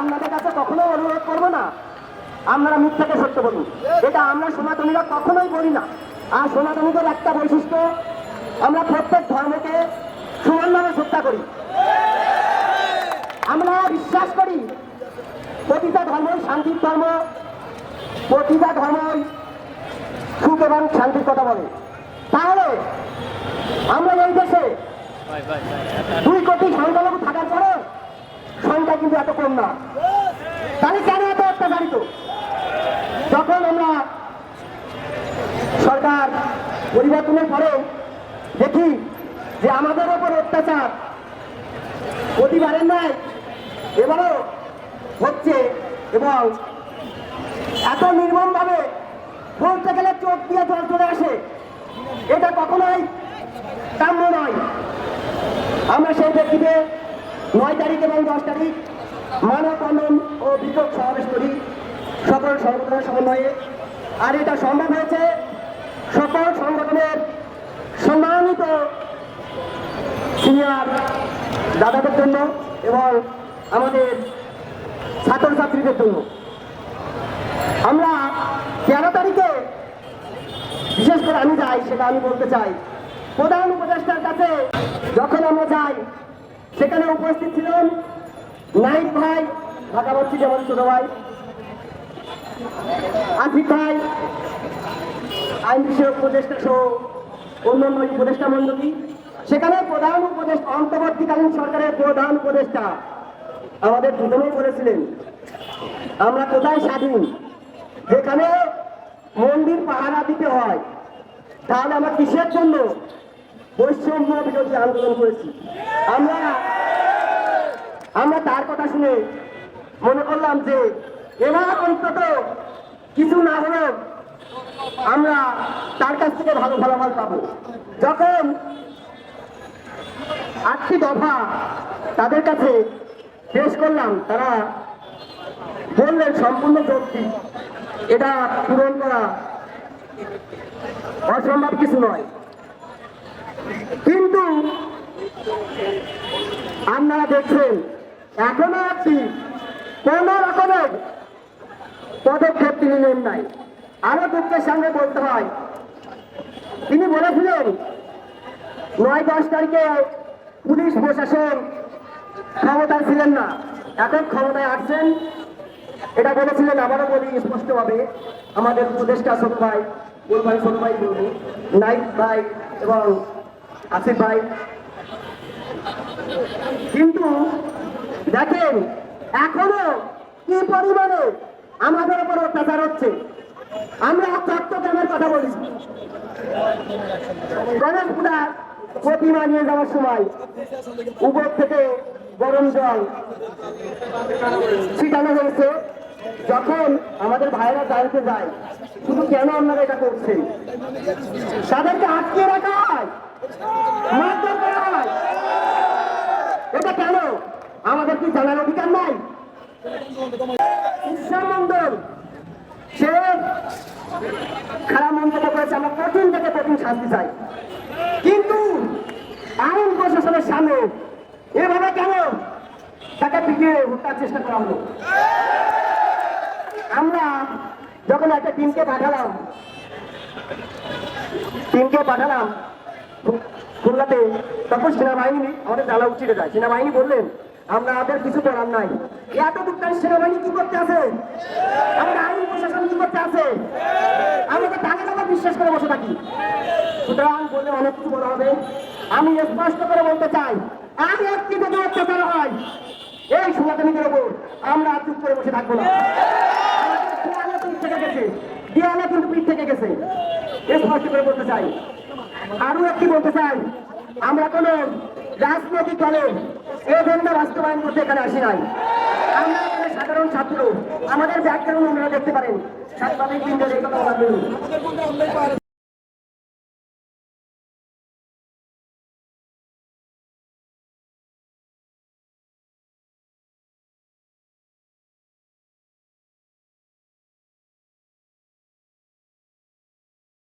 আপনাদের কাছে কখনো অনুরোধ করব না। আপনারা মিথ্যাকে সত্য বলুন। এটা আমরা সনাতনীরা কখনোই বলি না। আর সনাতনীদের একটা বৈশিষ্ট্য আমরা প্রত্যেক ধর্মকে সমানভাবে শ্রদ্ধা করি। আমরা বিশ্বাস করি প্রতিটা ধর্মই শান্তির ধর্ম প্রতিটা ধর্মই সুখ এবং শান্তির কথা বলে। তাহলে আমরা এই দেশে দুই কোটি সংখ্যালঘু থাকার পরে সংখ্যা কিন্তু এত কম না তাহলে কেন এত অত্যাচারিত যখন আমরা সরকার পরিবর্তনের পরে দেখি যে আমাদের ওপর অত্যাচার, প্রতিবারের নয় এবারও হচ্ছে এবং এত নির্মমভাবে বলতে গেলে চোখ দিয়ে জল চলে আসে, এটা কখনোই কাম্য নয়। আমরা সেই ব্যক্তিতে নয় তারিখ এবং দশ তারিখ মানব বন্ধন ও বিক্ষোভ সমাবেশ করি, সকল সংগঠনের সমন্বয়ে। আর এটা সম্ভব হয়েছে সকল সংগঠনের সম্মানিত সিনিয়র দাদাদের জন্য এবং আমাদের ছাত্রছাত্রীদের জন্য। আমরা তেরো তারিখে বিশেষ করে আমি যাই, সেটা আমি বলতে চাই। প্রধান উপদেষ্টার কাছে যখন আমরা যাই, সেখানে উপস্থিত ছিলেন নাইক ভাই ঢাকা বলছি যেমন ছোট ভাই আসিফ ভাই আইন বিষয়ক উপদেষ্টা সহ অন্যান্য উপদেষ্টা মন্ডলী সেখানে প্রধান উপদেষ্টা, অন্তর্বর্তীকালীন সরকারের প্রধান উপদেষ্টা আমাদের দুজনেই বলেছিলেন, আমরা কোথায় স্বাধীন? যেখানে মন্দির পাহারা দিতে হয়, তাহলে আমরা কিসের জন্য বৈষম্য বিরোধী আন্দোলন করেছি? আমরা আমরা তার কথা শুনে মনে করলাম যে, এবার অন্তত কিছু না হলেও আমরা তার কাছ থেকে ভালো ফলাফল পাবো। যখন আটটি দফা তাদের কাছে পেশ করলাম, তারা বললেন, সম্পূর্ণ যৌক্তিক এটা পূরণ করা অসম্ভব কিছু নয়। কিন্তু আপনারা দেখছেন, এখনও একটি কোন রকমের পদক্ষেপ তিনি নেন নাই। আরও দুঃখের সঙ্গে বলতে হয়। তিনি বলেছিলেন, নয় দশ তারিখে পুলিশ প্রশাসন ক্ষমতায় ছিলেন না। এখন ক্ষমতায় আসছেন। এটা বলেছিলেন, আবারও বলি স্পষ্টভাবে, আমাদের উপদেষ্টা ছোট ভাই ওর ভাই ছোট ভাই বলব নাইক ভাই এবং আসিফ ভাই। কিন্তু দেখেন, এখনও কি পরিমাণে আমাদের উপর অত্যাচার হচ্ছে? আমরা চট্টগ্রামের কথা বলি। গণেশ পূজার প্রতিমা নিয়ে যাওয়ার সময় উপর থেকে গরম জল ছিটানো হয়েছে। যখন আমাদের ভাইরা জানতে যায়, শুধু কেন আপনারা এটা করছেন? তাদেরকে আটকে রাখা হয় হয়। এটা কেন? আমাদের কি জানার অধিকার নাই? ঈশ্বর মন্ডল খারাপ মন্তব্য করেছে, আমরা কঠিন থেকে কঠিন শান্তি চাই? কিন্তু আইন প্রশাসনের সামনে এভাবে কেন তাকে পিটিয়ে হত্যার চেষ্টা করা হলো? আমরা যখন একটা টিমকে পাঠালাম টিমকে পাঠালাম খুলনাতে, তখন সেনাবাহিনী আমাদের জ্বালা উঠিয়ে যায়। সেনাবাহিনী বললেন আমরা আমাদের কিছু করার নাই। এত সেনাবাহিনী কি করতে আছে? আমাদের আইন প্রশাসন কি করতে আছে? আমাকে টাকা টাকা বিশ্বাস করে বসে থাকি। সুতরাং বললে অনেক কিছু বলা হবে। আমি স্পষ্ট করে বলতে চাই আর একটি যদি অত্যাচার হয়, এই সনাতনীদের ওপর আমরা চুপ করে বসে থাকব না। দেয়ালে থেকে গেছে। কিন্তু পিঠ থেকে গেছে। স্পষ্ট করে বলতে চাই। আরও একটি বলতে চাই, আমরা কোন রাজনৈতিক দলে এজেন্ডা বাস্তবায়ন করতে এখানে আসি নাই। আমরা সাধারণ ছাত্র। আমাদের ব্যাকগ্রাউন্ড আপনারা দেখতে পারেন। সাংবাদিক বৃন্দের এই কথা।